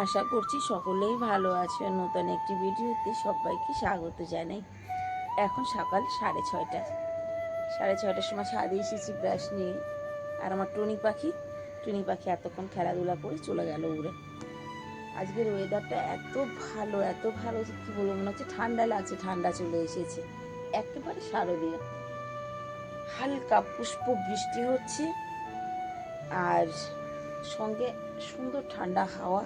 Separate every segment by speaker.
Speaker 1: আশা করছি সকলেই ভালো আছে। নতুন একটি ভিডিওতে সবাইকে স্বাগত জানাই। এখন সকাল সাড়ে ছয়টা। সাড়ে ছয়টার সময় ছাদে এসেছি ব্রাশ নিয়ে। আর আমার টুনি পাখি টুনি পাখি এতক্ষণ খেলাধুলা করে চলে গেল উড়ে। আজকের ওয়েদারটা এত ভালো এত ভালো কী বলব, মনে হচ্ছে ঠান্ডা লাগছে, ঠান্ডা চলে এসেছে। একেবারে শারদীয়। হালকা পুষ্প বৃষ্টি হচ্ছে। আর সঙ্গে সুন্দর ঠান্ডা হাওয়া।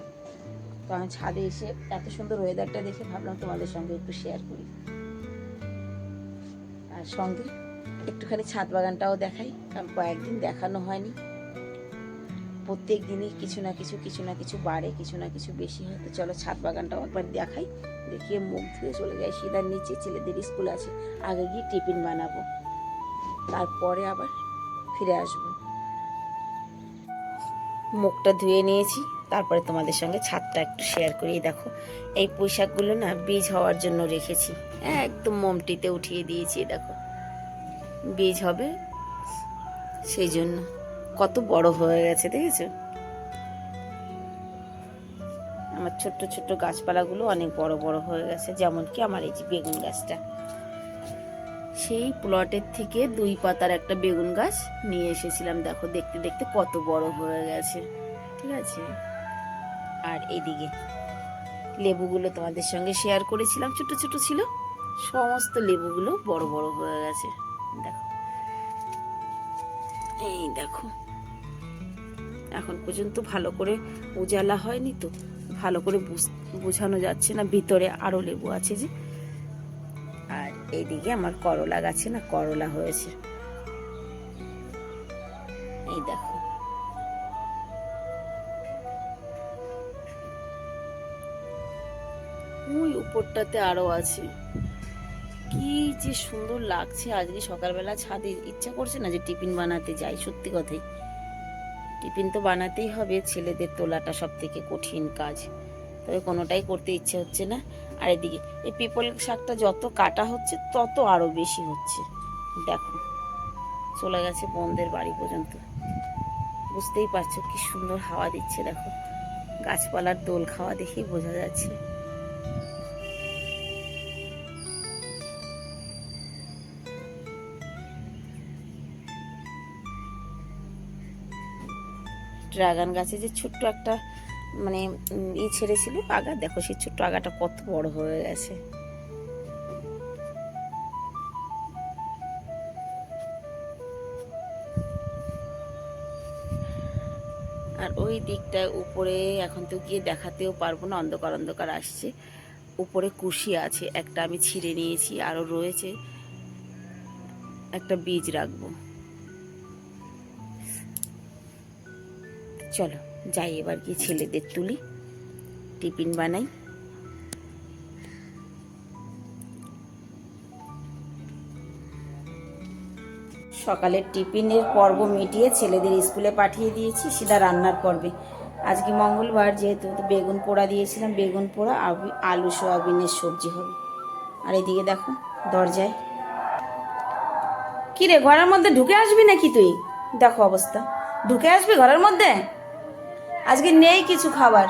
Speaker 1: তো আমি ছাদে এসে এত সুন্দর ওয়েদারটা দেখে ভাবলাম তোমাদের সঙ্গে একটু শেয়ার করি। আর সঙ্গে একটুখানি ছাদ বাগানটাও দেখাই, কারণ কয়েকদিন দেখানো হয়নি। প্রত্যেক দিনই কিছু না কিছু কিছু না কিছু বাড়ে, কিছু না কিছু বেশি হয়। তো চলো ছাদ বাগানটাও একবার দেখাই, দেখিয়ে মুখ ধুয়ে চলে যাই। সিধার নিচে ছেলেদের স্কুল আছে, আগে গিয়ে টিফিন বানাবো। তারপরে আবার ফিরে আসব। মুখটা ধুয়ে নিয়েছি। তারপরে তোমাদের সঙ্গে ছাদটা একটু শেয়ার করি দেখো। এই পোশাকগুলো না বীজ হওয়ার জন্য রেখেছি। একদম মমটিতে উঠিয়ে দিয়েছি, দেখো। বীজ হবে সেই জন্য। কত বড় হয়ে গেছে, দেখেছ? আমার ছোট্ট ছোট্ট গাছপালাগুলো অনেক বড় বড় হয়ে গেছে যেমন কি আমার এই যে বেগুন গাছটা। সেই প্লটের থেকে দুই পাতার একটা বেগুন গাছ নিয়ে এসেছিলাম, দেখো, দেখতে দেখতে কত বড় হয়ে গেছে। ঠিক আছে? আর এদিকে। লেবুগুলো তোমাদের সঙ্গে শেয়ার করেছিলাম, ছোট ছোট ছিল। সমস্ত লেবুগুলো বড় বড় হয়ে গেছে। দেখো। এই দেখো। এখন পর্যন্ত ভালো করে উজালা হয়নি তো? ভালো করে বুঝ- বোঝানো যাচ্ছে না, ভিতরে আরও লেবু আছে যে। আর এইদিকে আমার করলা গাছে না করলা হয়েছে। এই দেখো। ওই উপরটাতে আরও আছে। কি যে সুন্দর লাগছে আজকে সকালবেলা ছাদে। ইচ্ছা করছে না যে টিফিন বানাতে যাই, সত্যি কথাই। টিফিন তো বানাতেই হবে, ছেলেদের তোলাটা সব থেকে কঠিন কাজ। তবে কোনোটাই করতে ইচ্ছে হচ্ছে না। আর এদিকে, এই পিপল শাকটা যত কাটা হচ্ছে, তত আরও বেশি হচ্ছে। দেখো, চলে গেছে বোনদের বাড়ি পর্যন্ত। বুঝতেই পারছ কি সুন্দর হাওয়া দিচ্ছে, দেখো। গাছপালার দোল খাওয়া দেখেই বোঝা যাচ্ছে। ড্রাগন গাছে যে ছোট্ট একটা মানে ই ছেড়েছিল, আগা, দেখো সেই ছোট্ট আগাটা কত বড় হয়ে গেছে। আর ওই দিকটায় উপরে এখন তো গিয়ে দেখাতেও পারব না, অন্ধকার অন্ধকার আসছে। উপরে কুশি আছে, একটা আমি ছিঁড়ে নিয়েছি, আরও রয়েছে। একটা বীজ রাখব। চলো, যাই এবার গিয়ে ছেলেদের তুলি। টিফিন বানাই। সকালের টিফিনের পর্ব মিটিয়ে ছেলেদের স্কুলে পাঠিয়ে দিয়েছি সিধা রান্নার পর্বে। আজকে মঙ্গলবার যেহেতু বেগুন পোড়া দিয়েছিলাম, বেগুন পোড়া আলু সোয়াবিনের সবজি হবে। আর এদিকে দেখো, দরজায়। কি রে, ঘরের মধ্যে ঢুকে আসবি নাকি তুই? দেখো অবস্থা। ঢুকে আসবি ঘরের মধ্যে? আজকে নেই কিছু খাবার।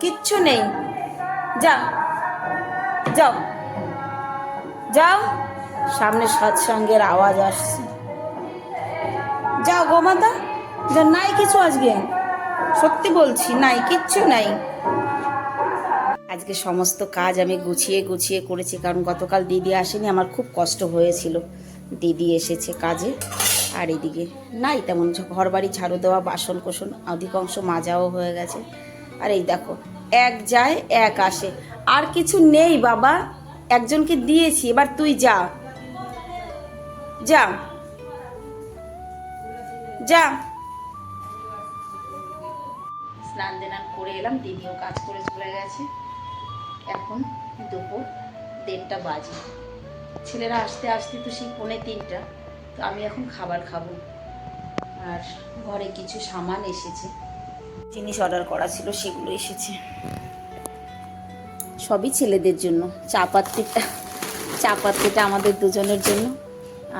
Speaker 1: কিচ্ছু নেই। যা যাও। যাও। সামনে সৎসঙ্গের আওয়াজ আসছে। যাও গোমাতা যা নাই কিছু আজকে। সত্যি বলছি, নাই, কিচ্ছু নাই। আজকে সমস্ত কাজ আমি গুছিয়ে গুছিয়ে করেছি, কারণ গতকাল দিদি আসেনি, আমার খুব কষ্ট হয়েছিল। দিদি এসেছে কাজে। আর এদিকে নাই তেমন ঘর বাড়ি ঝাড়ু দেওয়া, বাসন কোসন, অধিকাংশ মাজাও হয়ে গেছে। আর এই দেখো, এক যায়, এক আসে। আর কিছু নেই বাবা, একজনকে দিয়েছি, এবার তুই যা। যা। যা। স্নান দেনান করে এলাম, দিদিও কাজ করে চলে গেছে। এখন দুপুর দেড়টা বাজে। ছেলেরা আসতে আসতে তো সেই পৌনে তিনটা। তো আমি এখন খাবার খাব। আর ঘরে কিছু সামান এসেছে। জিনিস অর্ডার করা ছিল, সেগুলো এসেছে। সবই ছেলেদের জন্য। চা পাত্রিটা, চা আমাদের দুজনের জন্য।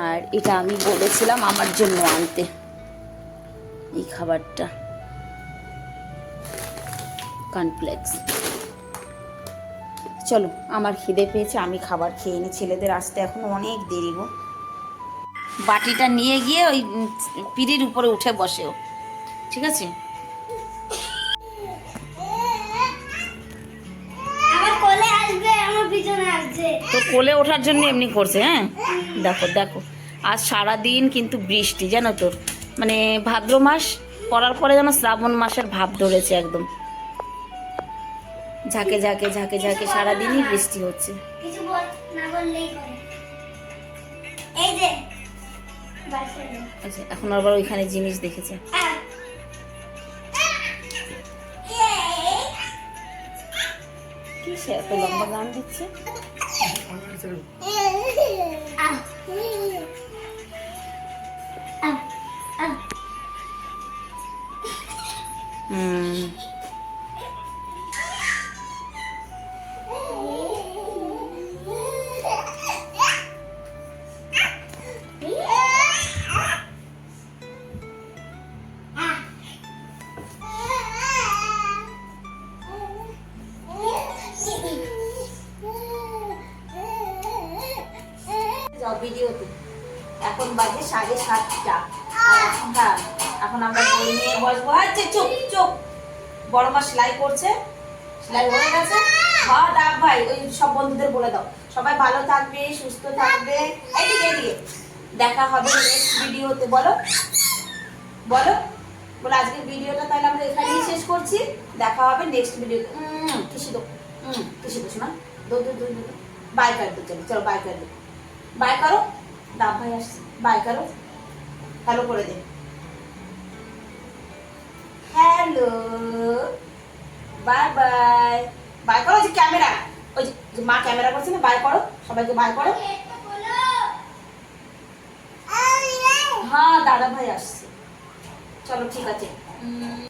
Speaker 1: আর এটা আমি বলেছিলাম আমার জন্য আনতে। এই খাবারটা। কর্নফ্লেক্স চলো, আমার খিদে পেয়েছে, আমি খাবার খেয়ে নিই ছেলেদের আসতে এখন অনেক দেরি গো। বাটিটা নিয়ে গিয়ে ওই পিঁড়ির উপরে উঠে বসে ও। ঠিক আছে? তো কোলে ওঠার জন্য এমনি করছে হ্যাঁ? দেখো দেখো। আজ সারাদিন কিন্তু বৃষ্টি জানো তো। মানে ভাদ্র মাস পড়ার পরে যেন শ্রাবণ মাসের ভাব ধরেছে একদম। ঝাঁকে ঝাঁকে ঝাঁকে ঝাঁকে সারাদিনই বৃষ্টি হচ্ছে।
Speaker 2: কিছু বল না বললেই করে এই যে
Speaker 1: আচ্ছা এখন আবার ওইখানে জিনিস দেখেছে। কি সে এত লম্বা গান দিচ্ছে? ভিডিওতে। এখন বাজে সাড়ে সাতটা। এখন হ্যাঁ এখন আমরা বই নিয়ে বসবো। আচ্ছা চুপ চুপ বড় মা সেলাই করছে। সেলাই হয়ে গেছে। হ্যাঁ ডাক ভাই, ওই সব বন্ধুদের বলে দাও। সবাই ভালো থাকবে, সুস্থ থাকবে। এদিকে এদিকে। দেখা হবে নেক্সট ভিডিওতে। বলো। বলো। বলো, আজকের ভিডিওটা তাহলে আমরা এখানেই শেষ করছি। দেখা হবে নেক্সট ভিডিওতে। কিসি দো হুম কিসি দো শোনা? দো দো দো বাই কর চলো চলো বাই কর বাই করো। ডাব ভাই আসছে। বাই করো। হ্যালো করে দে। হ্যালো বাই বাই বাই করো যে ক্যামেরা। ওই যে- মা ক্যামেরা করছে না বাই করো। সবাইকে বাই করো। হ্যাঁ দাদা ভাই আসছে। চলো ঠিক আছে।